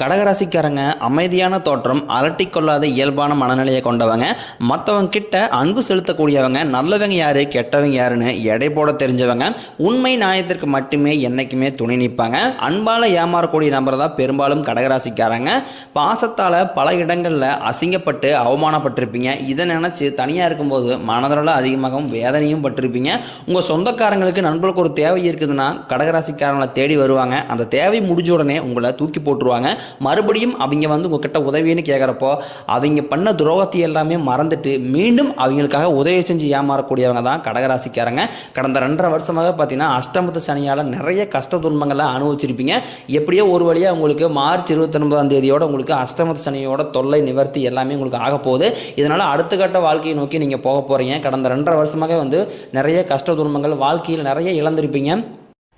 கடகராசிக்காரங்க அமைதியான தோற்றம் அலட்டிக்கொள்ளாத இயல்பான மனநிலையை கொண்டவங்க. மற்றவங்க கிட்ட அன்பு செலுத்தக்கூடியவங்க நல்லவங்க யாரு கெட்டவங்க யாருன்னு எடை போட தெரிஞ்சவங்க உண்மை நியாயத்திற்கு மட்டுமே என்னைக்குமே துணை நிற்பாங்க. அன்பால் ஏமாறக்கூடிய நபர் தான் பெரும்பாலும் கடகராசிக்காரங்க. பாசத்தால் பல இடங்களில் அசிங்கப்பட்டு அவமானப்பட்டிருப்பீங்க. இதை நினச்சி தனியாக இருக்கும்போது மனதளவில் அதிகமாகவும் வேதனையும் பட்டிருப்பீங்க. உங்கள் சொந்தக்காரங்களுக்கு நண்பர்களுக்கு ஒரு தேவை இருக்குதுன்னா கடகராசிக்காரங்களை தேடி வருவாங்க. அந்த தேவை முடிஞ்ச உடனே உங்களை தூக்கி போட்டுருவாங்க. மறுபடியும் அவங்க வந்து உங்ககிட்ட உதவின்னு கேட்குறப்போ அவங்க பண்ண துரோகத்தை எல்லாமே மறந்துட்டு மீண்டும் அவங்களுக்காக உதவி செஞ்சு ஏமாறக்கூடியவங்க தான் கடகராசிக்காரங்க. கடந்த ரெண்டரை வருஷமாக பார்த்தீங்கன்னா அஷ்டமத்து சனியால் நிறைய கஷ்ட துன்பங்களை அனுபவிச்சிருப்பீங்க. எப்படியோ ஒரு வழியாக உங்களுக்கு மார்ச் இருபத்தொன்பதாம் தேதியோட உங்களுக்கு அஷ்டமத்து சனியோட தொல்லை நிவர்த்தி எல்லாமே உங்களுக்கு ஆக போகுது. இதனால் அடுத்த கட்ட வாழ்க்கையை நோக்கி நீங்கள் போக போகிறீங்க கடந்த ரெண்டரை வருஷமாக வந்து நிறைய கஷ்ட துன்பங்கள் வாழ்க்கையில் நிறைய இழந்திருப்பீங்க.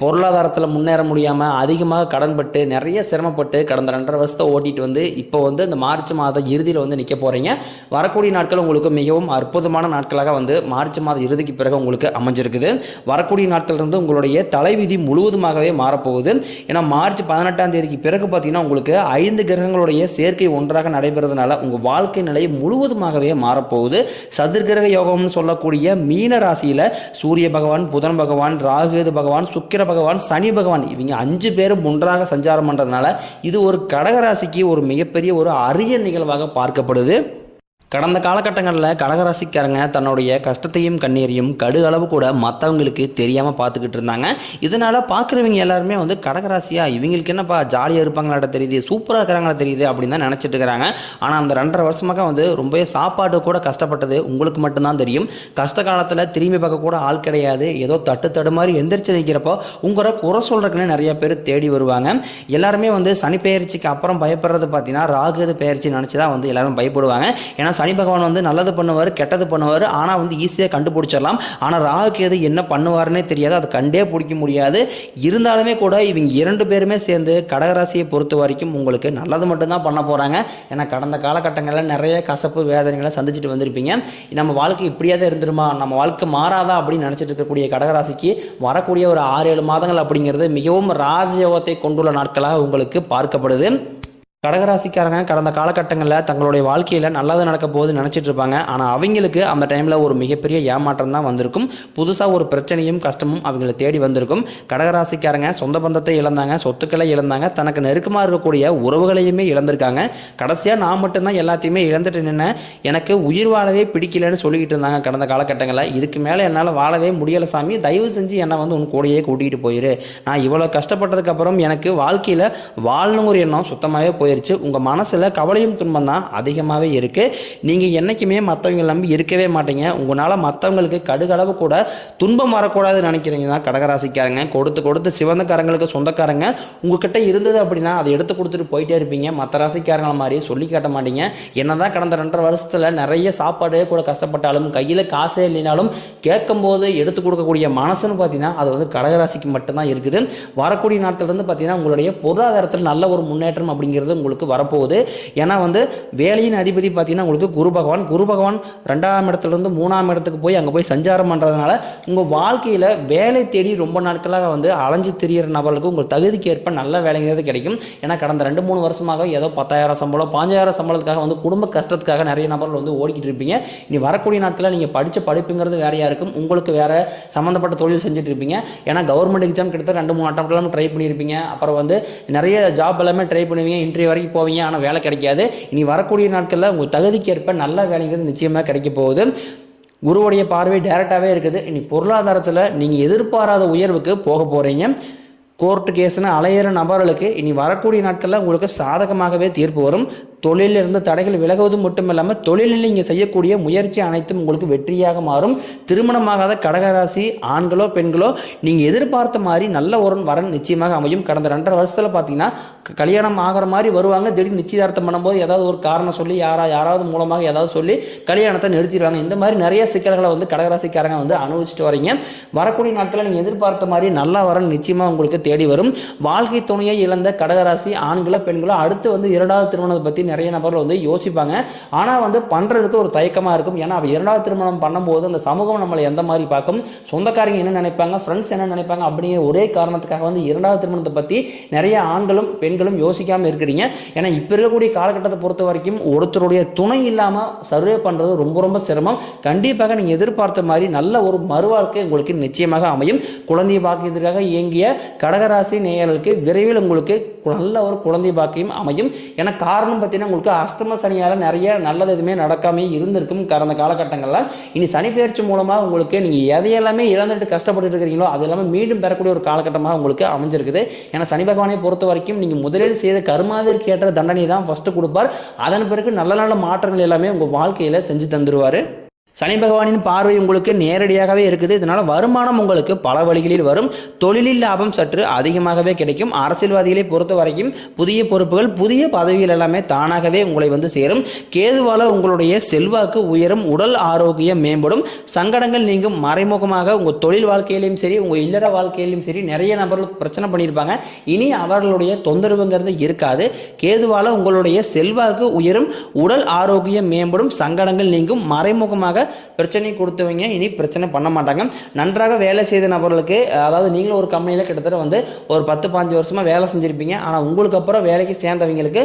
பொருளாதாரத்தில் முன்னேற முடியாமல் அதிகமாக கடன்பட்டு நிறைய சிரமப்பட்டு கடந்த ரெண்டரை வருஷத்தை ஓட்டிட்டு வந்து இப்போ வந்து இந்த மார்ச் மாத இறுதியில் வந்து நிற்க போகிறீங்க வரக்கூடிய நாட்கள் உங்களுக்கு மிகவும் அற்புதமான நாட்களாக வந்து மார்ச் மாத இறுதிக்கு பிறகு உங்களுக்கு அமைஞ்சிருக்குது. வரக்கூடிய நாட்கள் இருந்து உங்களுடைய தலைவிதி முழுவதுமாகவே மாறப்போகுது. ஏன்னா மார்ச் பதினெட்டாம் தேதிக்கு பிறகு பார்த்தீங்கன்னா உங்களுக்கு ஐந்து கிரகங்களுடைய சேர்க்கை ஒன்றாக நடைபெறதுனால உங்கள் வாழ்க்கை நிலை முழுவதுமாகவே மாறப்போகுது. சதுர்கிரக யோகம்னு சொல்லக்கூடிய மீன ராசியில் சூரிய பகவான் புதன் பகவான் ராகுது பகவான் சுக்கிர பகவான் சனி பகவான் இவங்க அஞ்சு பேரும் ஒன்றாக சஞ்சாரம் பண்ணுறதுனால இது ஒரு கடகராசிக்கு ஒரு மிகப்பெரிய ஒரு அரிய நிகழ்வாக பார்க்கப்படுது. கடந்த காலகட்டங்களில் கடகராசிக்காரங்க தன்னுடைய கஷ்டத்தையும் கண்ணீரையும் கடு அளவு கூட மற்றவங்களுக்கு தெரியாமல் பார்த்துக்கிட்டு இருந்தாங்க. இதனால் பார்க்குறவங்க எல்லாருமே வந்து கடகராசியாக இவங்களுக்கு என்னப்பா ஜாலியாக இருப்பாங்களாட்ட தெரியுது சூப்பராக இருக்கிறாங்களா தெரியுது அப்படின்னு தான் நினச்சிட்டு இருக்கிறாங்க. ஆனால் அந்த ரெண்டரை வருஷமாக வந்து ரொம்பவே சாப்பாடு கூட கஷ்டப்பட்டது உங்களுக்கு மட்டும்தான் தெரியும். கஷ்ட காலத்தில் திரும்பி பார்க்க கூட ஆள் கிடையாது. ஏதோ தட்டு தடு மாதிரி எந்திரிச்சு நிற்கிறப்போ உங்களை குறை சொல்கிறக்குன்னு நிறைய பேர் தேடி வருவாங்க. எல்லாருமே வந்து சனி பெயர்ச்சிக்கு அப்புறம் பயப்படுறது பார்த்தீங்கன்னா ராகுது பெயர்ச்சி நினச்சி தான் வந்து எல்லாரும் பயப்படுவாங்க. ஏன்னா சனி பகவான் வந்து நல்லது பண்ணுவார் கெட்டது பண்ணுவார். ஆனால் வந்து ஈஸியாக கண்டுபிடிச்சிடலாம். ஆனால் ராகுக்கு எது என்ன பண்ணுவாருன்னே தெரியாது. அது கண்டே பிடிக்க முடியாது. இருந்தாலுமே கூட இவங்க இரண்டு பேருமே சேர்ந்து கடகராசியை பொறுத்த வரைக்கும் உங்களுக்கு நல்லது மட்டும்தான் பண்ண போகிறாங்க ஏன்னா கடந்த காலகட்டங்களில் நிறைய கசப்பு வேதனைகளை சந்திச்சுட்டு வந்திருப்பீங்க. நம்ம வாழ்க்கை இப்படியாவது இருந்துருமா? நம்ம வாழ்க்கை மாறாதா அப்படின்னு நினச்சிட்டு இருக்கக்கூடிய கடகராசிக்கு வரக்கூடிய ஒரு ஆறு ஏழு மாதங்கள் அப்படிங்கிறது மிகவும் ராஜயோகத்தை கொண்டுள்ள நாட்களாக உங்களுக்கு பார்க்கப்படுது. கடகராசிக்காரங்க கடந்த காலகட்டங்களில் தங்களுடைய வாழ்க்கையில் நல்லது நடக்க போகுது நினச்சிட்டு இருப்பாங்க. ஆனால் அவங்களுக்கு அந்த டைமில் ஒரு மிகப்பெரிய ஏமாற்றம் தான் வந்திருக்கும். புதுசாக ஒரு பிரச்சனையும் கஷ்டமும் அவங்கள தேடி வந்திருக்கும். கடகராசிக்காரங்க சொந்த பந்தத்தை இழந்தாங்க சொத்துக்களை இழந்தாங்க தனக்கு நெருக்கமாக இருக்கக்கூடிய உறவுகளையுமே இழந்திருக்காங்க. கடைசியாக நான் மட்டும்தான் எல்லாத்தையுமே இழந்துட்டு நின்னேன். எனக்கு உயிர் வாழவே பிடிக்கலன்னு சொல்லிக்கிட்டு இருந்தாங்க கடந்த காலகட்டங்களில். இதுக்கு மேலே என்னால் வாழவே முடியலை சாமி. தயவு செஞ்சு என்னை வந்து உன் கூடயே கூட்டிகிட்டு போயிரு. நான் இவ்வளோ கஷ்டப்பட்டதுக்கப்புறம் எனக்கு வாழ்க்கையில் வாழணும் ஒரு எண்ணம் சுத்தமாகவே போயிருச்சு. உங்கள் மனசில் கவலையும் துன்பம் தான் அதிகமாகவே இருக்குது நீங்கள் என்றைக்குமே மற்றவங்க நம்பி இருக்கவே மாட்டீங்க. உங்களால் மற்றவங்களுக்கு கடுகளவு கூட துன்பம் வரக்கூடாதுன்னு நினைக்கிறீங்க. தான் கடகராசிக்காரங்க. கொடுத்து கொடுத்து சிவந்தக்காரங்களுக்கு சொந்தக்காரங்க. உங்ககிட்ட இருந்தது அப்படின்னா அதை எடுத்து கொடுத்துட்டு போயிட்டே இருப்பீங்க. மற்ற ராசிக்காரங்கள மாதிரி சொல்லி காட்ட மாட்டீங்க. என்னதான் கடந்த ரெண்டரை வருஷத்தில் நிறைய சாப்பாடு கூட கஷ்டப்பட்டாலும் கையில் காசே இல்லைனாலும் கேட்கும்போது எடுத்து கொடுக்கக்கூடிய மனசுன்னு பார்த்தீங்கன்னா அது வந்து கடகராசிக்கு மட்டும்தான் இருக்குது. வரக்கூடிய நாட்கள் வந்து பார்த்தீங்கன்னா உங்களுடைய பொருளாதாரத்தில் நல்ல ஒரு முன்னேற்றம் அப்படிங்கிறது உங்களுக்கு வரப்போகுது. ஏன்னா வந்து வேலையின் அதிபதி பார்த்தீங்கன்னா உங்களுக்கு குரு பகவான். குரு பகவான் ரெண்டாம் இடத்துலேருந்து மூணாம் இடத்துக்கு போய் அங்கே போய் சஞ்சாரம் பண்ணுறதுனால உங்கள் வாழ்க்கையில் வேலை தேடி ரொம்ப நாட்களாக வந்து அலைஞ்சு திரியிற நபர்களுக்கு உங்கள் தகுதிக்கு ஏற்ப நல்ல வேலைங்கிறது கிடைக்கும். ஏன்னா கடந்த ரெண்டு மூணு வருஷமாக ஏதோ பத்தாயிரம் சம்பளம் பாஞ்சாயிரம் சம்பளத்துக்காக வந்து குடும்ப கஷ்டத்துக்காக நிறைய நபர்கள் வந்து ஓடிக்கிட்டு இருப்பீங்க. இனி வரக்கூடிய நாட்களில் நீங்கள் படித்த படிப்புங்கிறது வேறையாக இருக்கும். உங்களுக்கு வேறு சம்மந்தப்பட்ட தொழில் செஞ்சுட்டு இருப்பீங்க. ஏன்னா கவர்மெண்ட் எக்ஸாம் கிட்டத்தட்ட ரெண்டு மூணு அட்டம் ட்ரை பண்ணியிருப்பீங்க. அப்புறம் வந்து நிறைய ஜாப் எல்லாமே ட்ரை பண்ணுவீங்க. இன்டர்வியூ வரைக்கும் போவீங்க ஆனால் வேலை கிடைக்காது. இனி வரக்கூடிய நாட்களில் உங்கள் தகுதிக்கு ஏற்ப நல்ல வேலைங்கிறது நிச்சயமாக கிடைக்க போகுது. குருவுடைய பார்வை டைரெக்டாகவே இருக்குது. இனி பொருளாதாரத்தில் நீங்கள் எதிர்பாராத உயர்வுக்கு போக போகிறீங்க கோர்ட்டு கேஸ்னு அலையிற நபர்களுக்கு இனி வரக்கூடிய நாட்களில் உங்களுக்கு சாதகமாகவே தீர்ப்பு வரும். தொழிலிருந்து தடைகள் விலகுவது மட்டும் இல்லாமல் தொழிலில் நீங்கள் செய்யக்கூடிய முயற்சி அனைத்தும் உங்களுக்கு வெற்றியாக மாறும். திருமணமாகாத கடகராசி ஆண்களோ பெண்களோ நீங்கள் எதிர்பார்த்த மாதிரி நல்ல ஒரு வரன் நிச்சயமாக அமையும். கடந்த ரெண்டரை வருஷத்தில் பார்த்தீங்கன்னா கல்யாணம் ஆகிற மாதிரி வருவாங்க. திடீர்னு நிச்சயதார்த்தம் பண்ணும்போது ஏதாவது ஒரு காரணம் சொல்லி யாரா யாராவது மூலமாக ஏதாவது சொல்லி கல்யாணத்தை நிறுத்திடுவாங்க. இந்த மாதிரி நிறைய சிக்கல்களை வந்து கடகராசிக்காரங்க வந்து அனுபவிச்சுட்டு வரீங்க. வரக்கூடிய நாட்களில் நீங்கள் எதிர்பார்த்த மாதிரி நல்ல வரன் நிச்சயமாக உங்களுக்கு தேடி வரும். வாழ்க்கை துணையை இழந்த கடகராசி ஆண்களோ பெண்களோ அடுத்து வந்து இரண்டாவது திருமணத்தை பற்றி நிறைய நபர்கள் வந்து யோசிப்பாங்க. ஆனால் வந்து பண்ணுறதுக்கு ஒரு தயக்கமாக இருக்கும். ஏன்னா அவ இரண்டாவது திருமணம் பண்ணும்போது அந்த சமூகம் நம்மளை எந்த மாதிரி பார்க்கும்? சொந்தக்காரங்க என்ன நினைப்பாங்க? ஃப்ரெண்ட்ஸ் என்ன நினைப்பாங்க? அப்படிங்கிற ஒரே காரணத்துக்காக வந்து இரண்டாவது திருமணத்தை பற்றி நிறைய ஆண்களும் பெண்களும் யோசிக்காமல் இருக்கிறீங்க. ஏன்னா இப்போ இருக்கக்கூடிய காலகட்டத்தை பொறுத்த வரைக்கும் ஒருத்தருடைய துணை இல்லாமல் சர்வே பண்ணுறது ரொம்ப ரொம்ப சிரமம். கண்டிப்பாக நீங்கள் எதிர்பார்த்த மாதிரி நல்ல ஒரு மறுவாழ்க்கை உங்களுக்கு நிச்சயமாக அமையும். குழந்தை பாக்கியத்திற்காக இயங்கிய கடகராசி நேயர்களுக்கு விரைவில் உங்களுக்கு நல்ல ஒரு குழந்தை பாக்கியம் அமையும். ஏன்னா காரணம் பற்றி பார்த்தீங்கன்னா உங்களுக்கு அஷ்டம சனியால் நிறைய நல்லது எதுவுமே நடக்காமே இருந்திருக்கும் கடந்த காலகட்டங்களில். இனி சனி பயிற்சி மூலமாக உங்களுக்கு நீங்கள் எதையெல்லாமே இழந்துட்டு கஷ்டப்பட்டு இருக்கிறீங்களோ அது எல்லாமே மீண்டும் பெறக்கூடிய ஒரு காலகட்டமாக உங்களுக்கு அமைஞ்சிருக்குது. ஏன்னா சனி பகவானை பொறுத்த வரைக்கும் நீங்கள் முதலில் செய்த கருமாவிற்கு ஏற்ற தண்டனை தான் ஃபஸ்ட்டு கொடுப்பார். அதன் பிறகு நல்ல நல்ல மாற்றங்கள் எல்லாமே உங்கள் வாழ்க்கையில் செஞ்சு தந்துருவார். சனி பகவானின் பார்வை உங்களுக்கு நேரடியாகவே இருக்குது. இதனால் வருமானம் உங்களுக்கு பல வழிகளில் வரும். தொழிலில் லாபம் சற்று அதிகமாகவே கிடைக்கும். அரசியல்வாதிகளை பொறுத்த வரைக்கும் புதிய பொறுப்புகள் புதிய பதவிகள் எல்லாமே தானாகவே உங்களை வந்து சேரும். கேதுவால உங்களுடைய செல்வாக்கு உயரும். உடல் ஆரோக்கியம் மேம்படும். சங்கடங்கள் நீங்கும். மறைமுகமாக உங்கள் தொழில் வாழ்க்கையிலையும் சரி உங்கள் இல்லற வாழ்க்கையிலையும் சரி நிறைய நபர்கள் பிரச்சனை பண்ணியிருப்பாங்க. இனி அவர்களுடைய தொந்தரவுங்கிறது இருக்காது. கேதுவால உங்களுடைய செல்வாக்கு உயரும். உடல் ஆரோக்கியம் மேம்படும். சங்கடங்கள் நீங்கும். மறைமுகமாக பிரச்சனை கொடுத்தவங்க இனி பிரச்சனை பண்ண மாட்டாங்க. நன்றாக வேலை செய்த நபர்களுக்கு அதாவது நீங்களும் ஒரு கம்பெனியில் கிட்டத்தட்ட வந்து ஒரு பத்து பாஞ்சு வருஷமாக வேலை செஞ்சுருப்பீங்க. ஆனால் உங்களுக்கு அப்புறம் வேலைக்கு சேர்ந்தவங்களுக்கு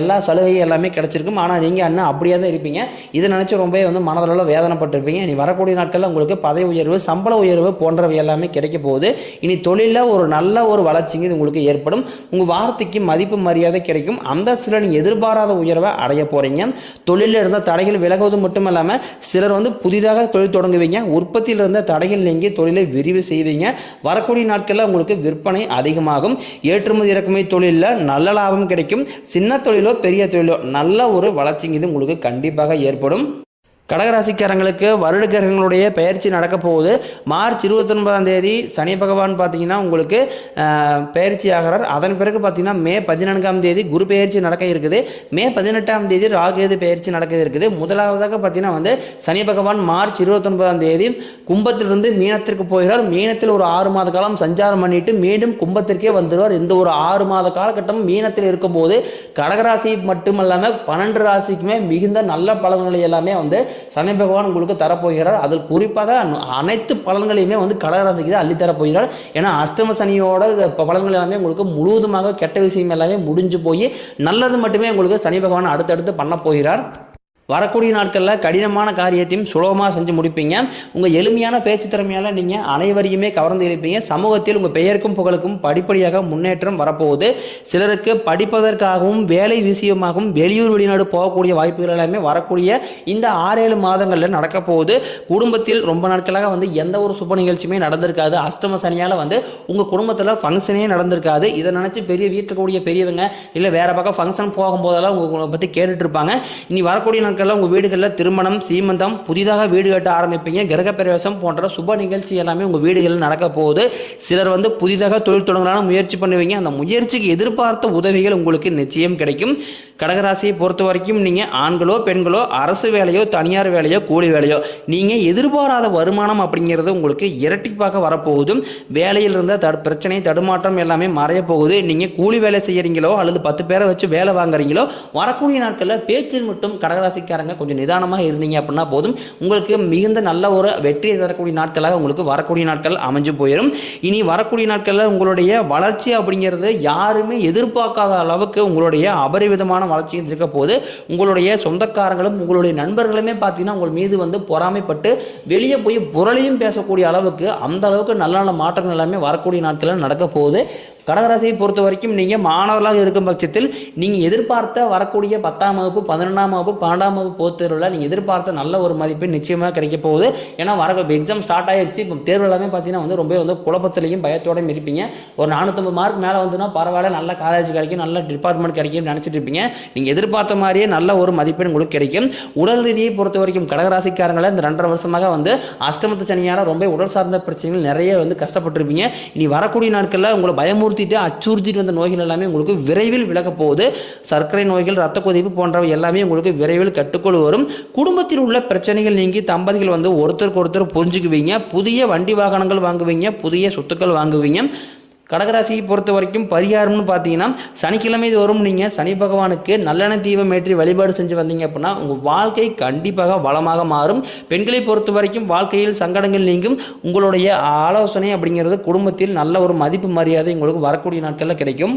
எல்லா சலுகையும் எல்லாமே கிடைச்சிருக்கும். ஆனால் நீங்கள் அண்ணன் அப்படியே தான் இருப்பீங்க. இதை நினச்சி ரொம்ப வந்து மனதளவில் வேதனைப்பட்டிருப்பீங்க. இனி வரக்கூடிய நாட்களில் உங்களுக்கு பதவி உயர்வு சம்பள உயர்வு போன்றவை எல்லாமே கிடைக்க போகுது. இனி தொழிலில் ஒரு நல்ல ஒரு வளர்ச்சிங்க இது உங்களுக்கு ஏற்படும். உங்கள் வார்த்தைக்கு மதிப்பு மரியாதை கிடைக்கும். அந்த சில நீங்கள் எதிர்பாராத உயர்வை அடைய போகிறீங்க தொழிலில் இருந்த தடைகள் விலகுவது மட்டும் இல்லாமல் சிலர் வந்து புதிதாக தொழில் தொடங்குவீங்க. உற்பத்தியில் இருந்த தடைகள் நீங்கி தொழிலை விரிவு செய்வீங்க. வரக்கூடிய நாட்களில் உங்களுக்கு விற்பனை அதிகமாகும். ஏற்றுமதி இறக்குமதி தொழிலில் நல்ல லாபம் கிடைக்கும். சின்ன தொழிலோ பெரிய தொழிலோ நல்ல ஒரு வளர்ச்சி இது உங்களுக்கு கண்டிப்பாக ஏற்படும். கடகராசிக்காரங்களுக்கு வருட கிரகங்களுடைய பயிற்சி நடக்க போகுது. மார்ச் இருபத்தொன்பதாம் தேதி சனி பகவான் பார்த்தீங்கன்னா உங்களுக்கு பயிற்சி ஆகிறார். அதன் பிறகு பார்த்தீங்கன்னா மே பதினான்காம் தேதி குரு பயிற்சி நடக்க இருக்குது. மே பதினெட்டாம் தேதி ராகுகேது பயிற்சி நடக்க இருக்குது. முதலாவதாக பார்த்தீங்கன்னா வந்து சனி பகவான் மார்ச் இருபத்தொன்பதாம் தேதி கும்பத்திலிருந்து மீனத்திற்கு போகிறார். மீனத்தில் ஒரு ஆறு மாத காலம் சஞ்சாரம் பண்ணிட்டு மீண்டும் கும்பத்திற்கே வந்துடுவார். இந்த ஒரு ஆறு மாத காலகட்டம் மீனத்தில் இருக்கும்போது கடகராசி மட்டுமல்லாமல் பன்னெண்டு ராசிக்குமே மிகுந்த நல்ல பலன்களை எல்லாமே வந்து சனி பகவான் உங்களுக்கு தரப்போகிறார். அதில் குறிப்பாக அனைத்து பலன்களையுமே வந்து கடகராசிக்கு தான் அள்ளித்தரப்போகிறார் ஏன்னா அஷ்டம சனியோட பலன்கள் எல்லாமே உங்களுக்கு முழுவதுமாக கெட்ட விஷயம் எல்லாமே முடிஞ்சு போய் நல்லது மட்டுமே உங்களுக்கு சனி பகவான் அடுத்தடுத்து பண்ண போகிறார். வரக்கூடிய நாட்களில் கடினமான காரியத்தையும் சுலபமாக செஞ்சு முடிப்பீங்க. உங்கள் எளிமையான பேச்சு திறமையால் நீங்கள் அனைவரையுமே கவர்ந்து இருப்பீங்க சமூகத்தில் உங்கள் பெயருக்கும் புகழுக்கும் படிப்படியாக முன்னேற்றம் வரப்போகுது. சிலருக்கு படிப்பதற்காகவும் வேலை விஷயமாகவும் வெளியூர் வெளிநாடு போகக்கூடிய வாய்ப்புகள் எல்லாமே வரக்கூடிய இந்த ஆறேழு மாதங்களில் நடக்க போகுது. குடும்பத்தில் ரொம்ப நாட்களாக வந்து எந்த ஒரு சுப நிகழ்ச்சியுமே நடந்திருக்காது. அஷ்டம சனியால் வந்து உங்கள் குடும்பத்தில் ஃபங்க்ஷனே நடந்திருக்காது. இதை நினச்சி பெரிய வீட்டுக்கூடிய பெரியவங்க இல்லை வேறு பக்கம் ஃபங்க்ஷன் போகும்போதெல்லாம் உங்களை பற்றி கேட்டுட்ருப்பாங்க இனி வரக்கூடிய நாட்களில் உங்கள் வீடுகளில் திருமணம் சீமந்தம் புதிதாக வீடு கட்ட ஆரம்பிப்பீங்க. கிரகப்பிரவேசம் போன்ற சுப நிகழ்ச்சி எல்லாமே உங்கள் வீடுகளில் நடக்க போகுது. சிலர் வந்து புதிதாக தொழில் தொடங்கலான முயற்சி பண்ணுவீங்க. அந்த முயற்சிக்கு எதிர்பார்த்த உதவிகள் உங்களுக்கு நிச்சயம் கிடைக்கும். கடகராசியை பொறுத்த வரைக்கும் நீங்கள் ஆண்களோ பெண்களோ அரசு வேலையோ தனியார் வேலையோ கூலி வேலையோ நீங்கள் எதிர்பாராத வருமானம் அப்படிங்கிறது உங்களுக்கு இரட்டிப்பாக வரப்போகுது. வேலையில் இருந்த தடு பிரச்சனை தடுமாற்றம் எல்லாமே மறைய போகுது. நீங்கள் கூலி வேலை செய்கிறீங்களோ அல்லது பத்து பேரை வச்சு வேலை வாங்குறீங்களோ வரக்கூடிய நாட்களில் பேச்சில் மட்டும் ராசிக்காரங்க கொஞ்சம் நிதானமாக இருந்தீங்க அப்படின்னா போதும். உங்களுக்கு மிகுந்த நல்ல ஒரு வெற்றியை தரக்கூடிய நாட்களாக உங்களுக்கு வரக்கூடிய நாட்கள் அமைஞ்சு போயிடும் இனி வரக்கூடிய நாட்களில் உங்களுடைய வளர்ச்சி அப்படிங்கிறது யாருமே எதிர்பார்க்காத அளவுக்கு உங்களுடைய அபரிவிதமான வளர்ச்சி இருக்க போது உங்களுடைய சொந்தக்காரங்களும் உங்களுடைய நண்பர்களுமே பார்த்தீங்கன்னா உங்கள் மீது வந்து பொறாமைப்பட்டு வெளியே போய் புரளியும் பேசக்கூடிய அளவுக்கு அந்த அளவுக்கு நல்ல நல்ல மாற்றங்கள் எல்லாமே வரக்கூடிய நாட்களில் நடக்க போகுது. கடகராசியை பொறுத்த வரைக்கும் நீங்கள் மாணவர்களாக இருக்கும் பட்சத்தில் நீங்கள் எதிர்பார்த்த வரக்கூடிய பத்தாம் வகுப்பு பதினொன்றாம் வகுப்பு பன்னெண்டாம் வகுப்பு பொதுத் தேர்வில் நீங்கள் எதிர்பார்த்த நல்ல ஒரு மதிப்பெண் நிச்சயமாக கிடைக்க போகுது. ஏன்னா வர எக்ஸாம் ஸ்டார்ட் ஆயிடுச்சு இப்போ தேர்வு எல்லாமே பார்த்தீங்கன்னா வந்து ரொம்ப வந்து குழப்பத்திலையும் பயத்தோடையும் இருப்பீங்க. ஒரு நானூற்றம்பது மார்க் மேலே வந்துன்னா பரவாயில்ல நல்ல காலேஜ் கிடைக்கும் நல்ல டிபார்ட்மெண்ட் கிடைக்கும்னு நினச்சிட்டு இருப்பீங்க. நீங்கள் எதிர்பார்த்த மாதிரியே நல்ல ஒரு மதிப்பெண் உங்களுக்கு கிடைக்கும். உடல் ரீதியை பொறுத்த வரைக்கும் கடகராசிக்காரங்களை இந்த ரெண்டரை வருஷமாக வந்து அஷ்டமத்து சனியால் ரொம்ப உடல் சார்ந்த பிரச்சனைகள் நிறைய வந்து கஷ்டப்பட்டிருப்பீங்க. இனி வரக்கூடிய நாட்களில் உங்களை பயமுறுத்திட்டு அச்சுறுத்திட்டு வந்த நோய்கள் எல்லாமே உங்களுக்கு விரைவில் விலகப் போகுது. சர்க்கரை நோய்கள் ரத்த கொதிப்பு போன்றவை எல்லாமே உங்களுக்கு விரைவில் கட்டுக்குள் வரும். குடும்பத்தில் உள்ள பிரச்சனைகள் நீங்கி தம்பதிகள் வந்து ஒருத்தருக்கு ஒருத்தர் புரிஞ்சுக்குவீங்க. புதிய வண்டி வாகனங்கள் வாங்குவீங்க. புதிய சொத்துக்கள் வாங்குவீங்க. கடகராசியை பொறுத்த வரைக்கும் பரிகாரம்னு பார்த்தீங்கன்னா சனிக்கிழமை தோறும் நீங்கள் சனி பகவானுக்கு நல்லெண்ணெய் தீபம் ஏற்றி வழிபாடு செஞ்சு வந்தீங்க அப்படின்னா உங்கள் வாழ்க்கை கண்டிப்பாக வளமாக மாறும். பெண்களை பொறுத்த வரைக்கும் வாழ்க்கையில் சங்கடங்கள் நீங்கும். உங்களுடைய ஆலோசனை அப்படிங்கிறது குடும்பத்தில் நல்ல ஒரு மதிப்பு மரியாதை உங்களுக்கு வரக்கூடிய நாட்களில் கிடைக்கும்.